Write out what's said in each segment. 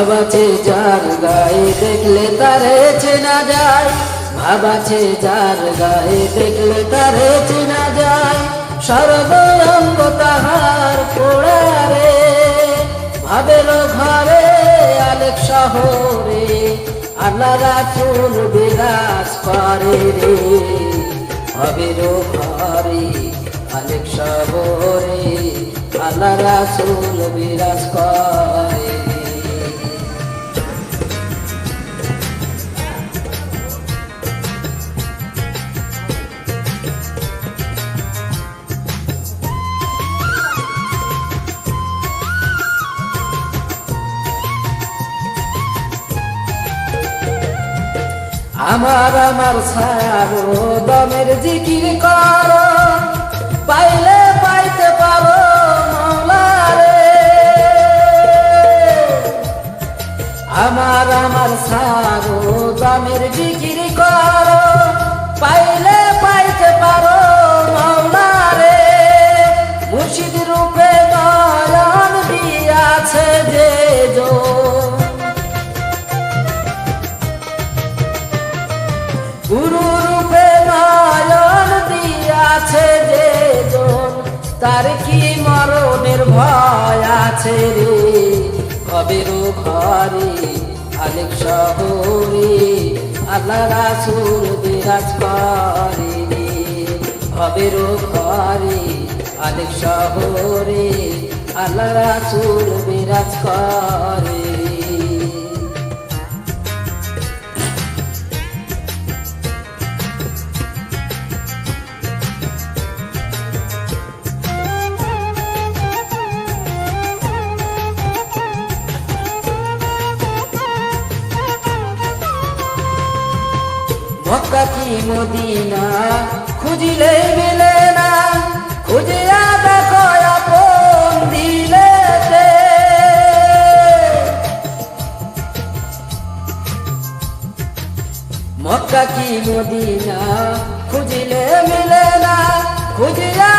ভাবাছে যার গায়ে দেখলে তারে চেনা যায়। ভাবাছে যার গায়ে দেখলে তারে চেনা যায়। সর্বঙ্গ তাহার পোড়ারে, ভাবের ঘরে আলেক শহরে আল্লাহ রাতুল বিরাজ করে রে। ভাবের ঘরে আলেক শহরে আল্লাহ রাসুল বিরাজ করে। আমার আমার ছায়ার দমের জিকির কর। পাইলে পাইতে পারো মৌলারে। আমার আমার সারো দমের জিকির তার কি মরণের ভয় আছে রে? কবেরও ঘরে আলেক শহরে আল্লাহ রাসুল বিরাজ করে রে? কবেরও ঘরে আলেক শহরে আল্লাহ রাসুল বিরাজ করে মক্কা কি মদিনা? খুঁজিলে মিলে না। খুঁজিয়া দেখো আপন দিলে মক্কা কি মদিনা? খুঁজিলে মিলে না। খুঁজিয়া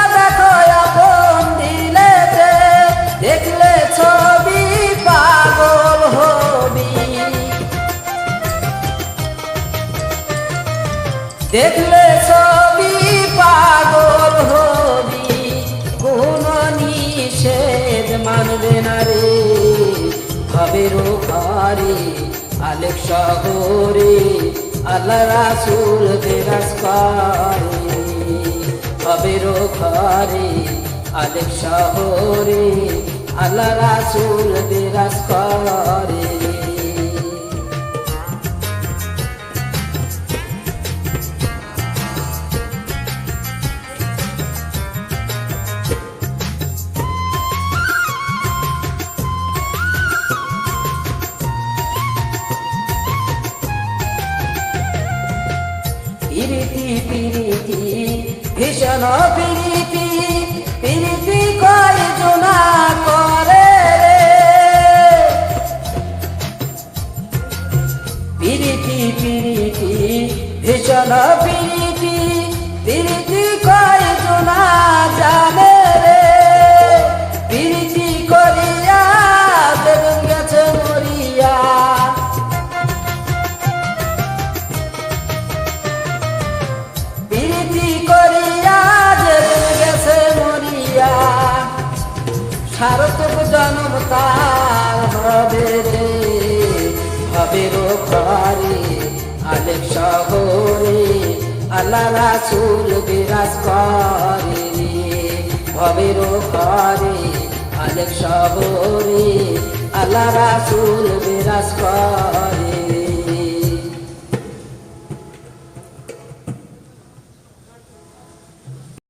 ঘরে আলেক শহরে, আল্লাহ রাসুল বিরাজ করে ভবের ঘরে আলেক শহরে, আল্লাহ রাসুল বিরাজ করে পিরিতি ভীষণ পিরিতি পিরিতি কয় জোনা করে পিরিতি পিরিতি ভীষণ পিরিতি পিরিতি কয় জোনা সারতক জনম তার হবে রে। হবে রো ঘরে আলেক শহরে আল্লাহ রাসুল বিরাজ করে হবে রো ঘরে আলেক শহরে আল্লাহ রাসুল বিরাজ করে